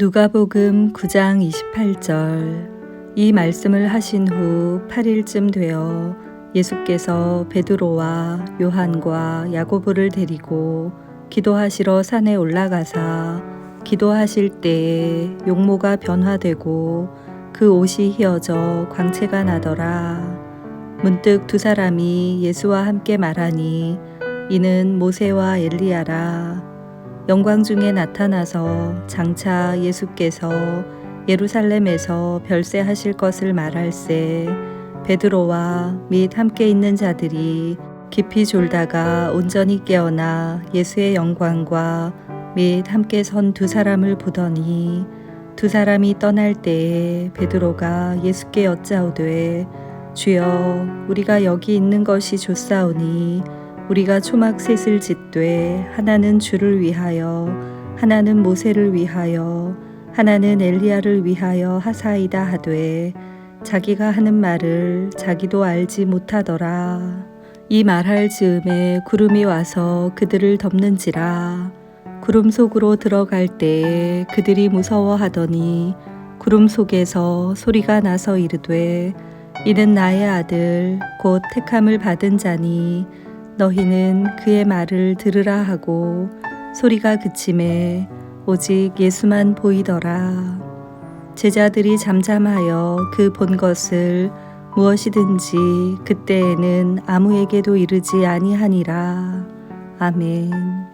누가복음 9장 28절 이 말씀을 하신 후 8일쯤 되어 예수께서 베드로와 요한과 야고보를 데리고 기도하시러 산에 올라가사 기도하실 때에 용모가 변화되고 그 옷이 휘어져 광채가 나더라. 문득 두 사람이 예수와 함께 말하니 이는 모세와 엘리야라. 영광 중에 나타나서 장차 예수께서 예루살렘에서 별세하실 것을 말할세. 베드로와 및 함께 있는 자들이 깊이 졸다가 온전히 깨어나 예수의 영광과 및 함께 선 두 사람을 보더니 두 사람이 떠날 때에 베드로가 예수께 여짜오되 주여 우리가 여기 있는 것이 좋사오니 우리가 초막 셋을 짓되 하나는 주를 위하여 하나는 모세를 위하여 하나는 엘리야를 위하여 하사이다 하되 자기가 하는 말을 자기도 알지 못하더라. 이 말할 즈음에 구름이 와서 그들을 덮는지라. 구름 속으로 들어갈 때에 그들이 무서워하더니 구름 속에서 소리가 나서 이르되 이는 나의 아들 곧 택함을 받은 자니 너희는 그의 말을 들으라 하고 소리가 그침에 오직 예수만 보이더라. 제자들이 잠잠하여 그 본 것을 무엇이든지 그때에는 아무에게도 이르지 아니하니라. 아멘.